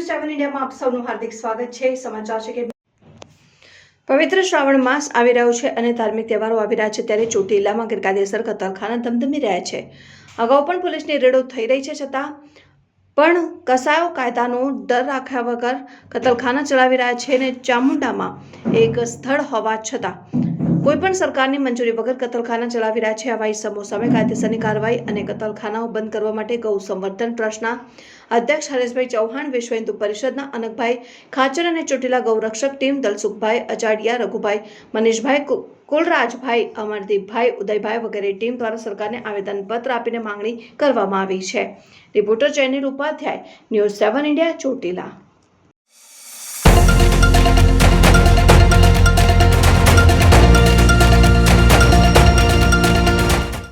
ઇન્ડિયામાં આપ સૌનું હાર્દિક સ્વાગત છે. સમાચાર છે કે પવિત્ર શ્રાવણ માસ આવી રહ્યો છે અને ધાર્મિક તહેવારો આવી રહ્યા છે ત્યારે ચોટીલામાં ગેરકાયદેસર કતલખાના ધમધમી રહ્યા છે. અગાઉ પણ પોલીસની રેડો થઈ રહી છે છતાં પણ કસાયો કાયદાનો ડર રાખ્યા વગર કતલખાના ચલાવી રહ્યા છે અને ચામુંડામાં એક સ્થળ હોવા છતાં કોઈ પણ સરકારની મંજૂરી વગર કતલખાના ચલાવી રહ્યા છે. આવા ઇસમો સામે કાયદેસરની કાર્યવાહી અને કતલખાનાઓ બંધ કરવા માટે ગૌ સંવર્ધન ટ્રસ્ટના અધ્યક્ષ હરેશભાઈ ચૌહાણ, વિશ્વ હિન્દુ પરિષદના અનકભાઈ ખાચર અને ચોટીલા ગૌરક્ષક ટીમ દલસુખભાઈ અજાડિયા, રઘુભાઈ મનીષભાઈ કુલરાજભાઈ, અમરદીપભાઈ, ઉદયભાઈ વગેરે ટીમ દ્વારા સરકારને આવેદનપત્ર આપીને માંગણી કરવામાં આવી છે. Reporter channel Upadhyay news seven India, Chotila.